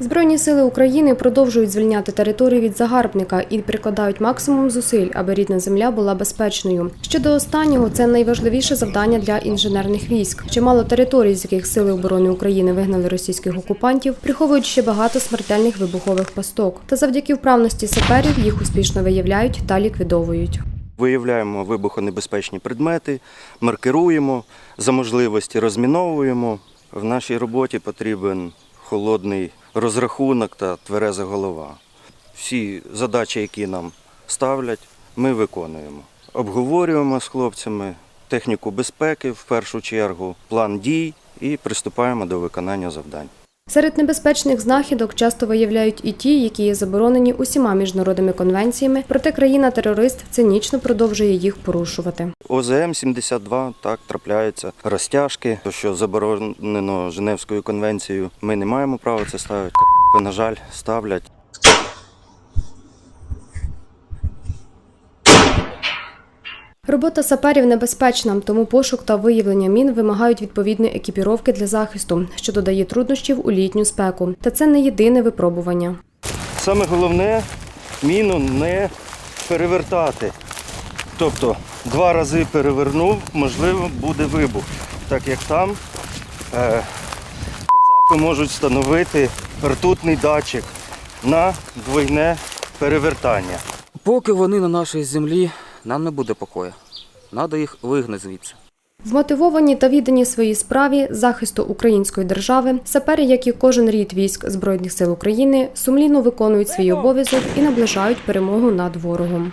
Збройні сили України продовжують звільняти територію від загарбника і прикладають максимум зусиль, аби рідна земля була безпечною. Щодо останнього, це найважливіше завдання для інженерних військ. Чимало територій, з яких сили оборони України вигнали російських окупантів, приховують ще багато смертельних вибухових пасток. Та завдяки вправності саперів їх успішно виявляють та ліквідовують. Виявляємо вибухонебезпечні предмети, маркируємо, за можливості розміновуємо. В нашій роботі потрібен холодний розрахунок та твереза голова. Всі задачі, які нам ставлять, ми виконуємо. Обговорюємо з хлопцями техніку безпеки в першу чергу, план дій і приступаємо до виконання завдань. Серед небезпечних знахідок часто виявляють і ті, які є заборонені усіма міжнародними конвенціями, проте країна-терорист цинічно продовжує їх порушувати. ОЗМ-72 так трапляються розтяжки, то що заборонено Женевською конвенцією. Ми не маємо права це ставити. На жаль, ставлять. Робота саперів небезпечна, тому пошук та виявлення мін вимагають відповідної екіпіровки для захисту, що додає труднощів у літню спеку. Та це не єдине випробування. Саме головне міну не перевертати. Тобто два рази перевернув, можливо, буде вибух. Так як там е, можуть встановити ртутний датчик на двойне перевертання. Поки вони на нашій землі, нам не буде покою. Надо їх вигнати звідси. Вмотивовані та віддані своїй справі захисту української держави, сапери, як і кожен рід військ Збройних сил України, сумлінно виконують свій обов'язок і наближають перемогу над ворогом.